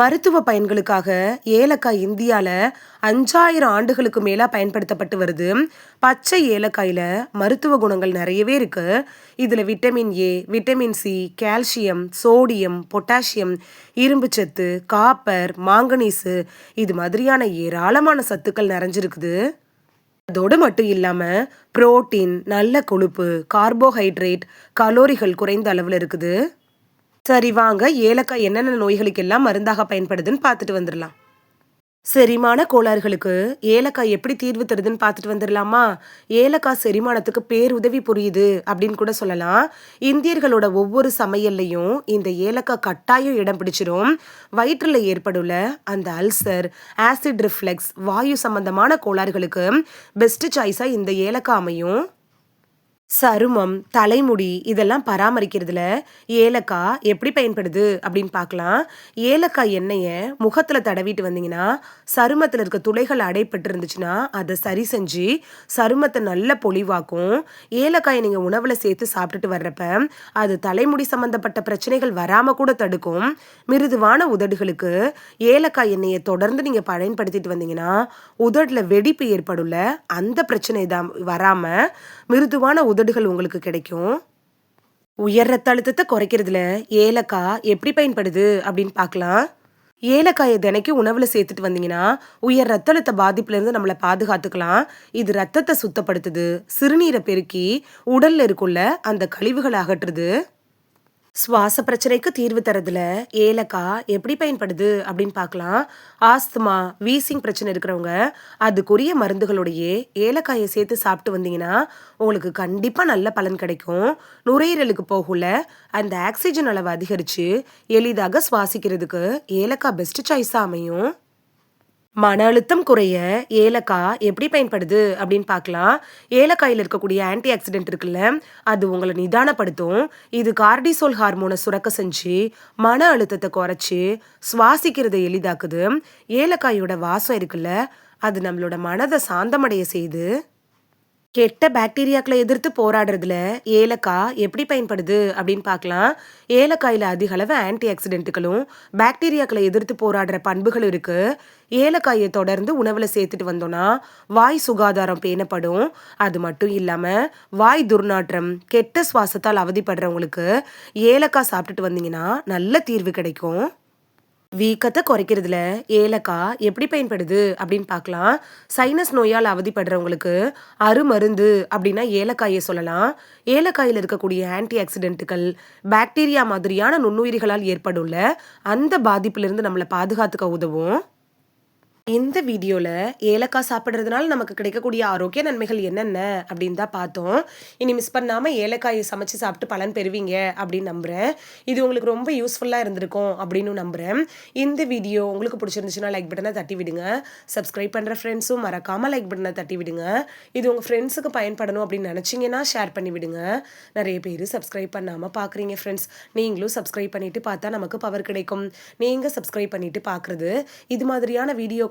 மருத்துவ பயன்களுக்காக ஏலக்காய் இந்தியாவில் அஞ்சாயிரம் ஆண்டுகளுக்கு மேலாக பயன்படுத்தப்பட்டு வருது. பச்சை ஏலக்காயில் மருத்துவ குணங்கள் நிறையவே இருக்குது இதில் vitamin A vitamin C calcium sodium potassium இரும்புச்சத்து காப்பர் மாங்கனீஸு இது மாதிரியான ஏராளமான சத்துக்கள் நிறைஞ்சிருக்குது. அதோடு மட்டும் இல்லாமல் புரோட்டீன் நல்ல கொழுப்பு கார்போஹைட்ரேட் கலோரிகள் குறைந்த அளவில் இருக்குது. சரி வாங்க ஏலக்காய் என்னென்ன நோய்களுக்கெல்லாம் மருந்தாக பயன்படுதுன்னு பார்த்துட்டு வந்துடலாம் செரிமான கோளாறுகளுக்கு ஏலக்காய் எப்படி தீர்வு தருதுன்னு பார்த்துட்டு வந்துடலாமா ஏலக்காய் செரிமானத்துக்கு பேருதவி புரியுது அப்படின்னு கூட சொல்லலாம். இந்தியர்களோட ஒவ்வொரு சமையல்லையும் இந்த ஏலக்காய் கட்டாயம் இடம் பிடிச்சிரும். வயிற்றில் ஏற்படுள்ள அந்த அல்சர் ஆசிட் ரிஃப்ளெக்ஸ் வாயு சம்பந்தமான கோளாறுகளுக்கு பெஸ்ட் சாய்ஸாக இந்த ஏலக்காய் அமையும். சருமம் தலைமுடி இதெல்லாம் பராமரிக்கிறதுல ஏலக்காய் எப்படி பயன்படுது அப்படின்னு பார்க்கலாம். ஏலக்காய் எண்ணெயை முகத்தில் தடவிட்டு வந்தீங்கன்னா சருமத்தில் இருக்க துளைகள் அடைப்பட்டு இருந்துச்சுன்னா அதை சரி செஞ்சு சருமத்தை நல்ல பொலிவாக்கும். ஏலக்காயை நீங்கள் உணவில் சேர்த்து சாப்பிட்டுட்டு வர்றப்ப அது தலைமுடி சம்மந்தப்பட்ட பிரச்சனைகள் வராமல் கூட தடுக்கும். மிருதுவான உதடுகளுக்கு ஏலக்காய் எண்ணெயை தொடர்ந்து நீங்கள் பயன்படுத்திட்டு வந்தீங்கன்னா உதடில் வெடிப்பு ஏற்படும்ல அந்த பிரச்சனை தான் வராமல் மிருதுவான உதடுகள் உங்களுக்கு கிடைக்கும். உயர் ரத்த அழுத்தத்தை குறைக்கிறதுல ஏலக்காய் எப்படி பயன்படுது அப்படின்னு பார்க்கலாம். ஏலக்காயை தினைக்கும் உணவில் சேர்த்துட்டு வந்தீங்கன்னா உயர் ரத்த அழுத்த பாதிப்புலேருந்து நம்மளை பாதுகாத்துக்கலாம். இது ரத்தத்தை சுத்தப்படுத்துது சிறுநீரை பெருக்கி உடல்ல இருக்குள்ள அந்த கழிவுகளை அகற்றுது. சுவாச பிரச்சனைக்கு தீர்வு தரதுல ஏலக்காய் எப்படி பயன்படுது அப்படின்னு பார்க்கலாம். ஆஸ்துமா வீசிங் பிரச்சனை இருக்கிறவங்க அதுக்குரிய மருந்துகளுடைய ஏலக்காயை சேர்த்து சாப்பிட்டு வந்தீங்கன்னா உங்களுக்கு கண்டிப்பாக நல்ல பலன் கிடைக்கும். நுரையீரலுக்கு போகல அந்த ஆக்சிஜன் அளவு அதிகரித்து எளிதாக சுவாசிக்கிறதுக்கு ஏலக்காய் பெஸ்ட் சாய்ஸாக அமையும். மன அழுத்தம் குறைய ஏலக்காய் எப்படி பயன்படுது அப்படின்னு பார்க்கலாம். ஏலக்காயில் இருக்கக்கூடிய ஆன்டி ஆக்சிடென்ட் இருக்குல்ல அது உங்களை நிதானப்படுத்தும். இது கார்டிசோல் ஹார்மோனை சுரக்க செஞ்சு மன அழுத்தத்தை குறைச்சி சுவாசிக்கிறதை எளிதாக்குது. ஏலக்காயோட வாசம் இருக்குல்ல அது நம்மளோட மனதை சாந்தமடைய செய்து கெட்ட பாக்டீரியாக்களை எதிர்த்து போராடுறதுல ஏலக்காய் எப்படி பயன்படுது அப்படின்னு பார்க்கலாம். ஏலக்காயில் அதிக அளவு ஆன்டி ஆக்சிடென்ட்டுகளும் பாக்டீரியாக்களை எதிர்த்து போராடுற பண்புகள் இருக்கு. ஏலக்காயை தொடர்ந்து உணவில் சேர்த்துட்டு வந்தோம்னா வாய் சுகாதாரம் பேணப்படும். அது மட்டும் இல்லாமல் வாய் துர்நாற்றம் கெட்ட சுவாசத்தால் அவதிப்படுறவங்களுக்கு ஏலக்காய் சாப்பிட்டுட்டு வந்தீங்கன்னா நல்ல தீர்வு கிடைக்கும். வீக்கத்தை குறைக்கிறதுல ஏலக்காய் எப்படி பயன்படுது அப்படின்னு பார்க்கலாம். சைனஸ் நோயால் அவதிப்படுறவங்களுக்கு அருமருந்து அப்படின்னா ஏலக்காயை சொல்லலாம். ஏலக்காயில் இருக்கக்கூடிய ஆன்டி ஆக்சிடென்ட்டுகள் பாக்டீரியா மாதிரியான நுண்ணுயிரிகளால் ஏற்படுள்ள அந்த பாதிப்பிலிருந்து நம்மளை பாதுகாத்துக்க உதவும். இந்த வீடியோவில் ஏலக்காய் சாப்பிட்றதுனால நமக்கு கிடைக்கக்கூடிய ஆரோக்கிய நன்மைகள் என்னென்ன அப்படின்னு தான் பார்த்தோம். இனி மிஸ் பண்ணாமல் ஏலக்காயை சமைச்சு சாப்பிட்டு பலன் பெறுவீங்க அப்படின்னு நம்புகிறேன் இது உங்களுக்கு ரொம்ப யூஸ்ஃபுல்லாக இருந்திருக்கும் அப்படின்னு நம்புகிறேன் இந்த வீடியோ உங்களுக்கு பிடிச்சிருந்துச்சுன்னா லைக் பட்டனை தட்டி விடுங்க. சப்ஸ்கிரைப் பண்ணுற ஃப்ரெண்ட்ஸும் மறக்காமல் லைக் பட்டனை தட்டி விடுங்க. இது உங்கள் ஃப்ரெண்ட்ஸுக்கு பயன்படணும் அப்படின்னு நினச்சிங்கன்னா ஷேர் பண்ணி விடுங்க. நிறைய பேர் சப்ஸ்கிரைப் பண்ணாமல் பார்க்குறீங்க ஃப்ரெண்ட்ஸ் நீங்களும் சப்ஸ்கிரைப் பண்ணிவிட்டு பார்த்தா நமக்கு பவர் கிடைக்கும். நீங்கள் சப்ஸ்கிரைப் பண்ணிவிட்டு பார்க்குறது இது மாதிரியான வீடியோ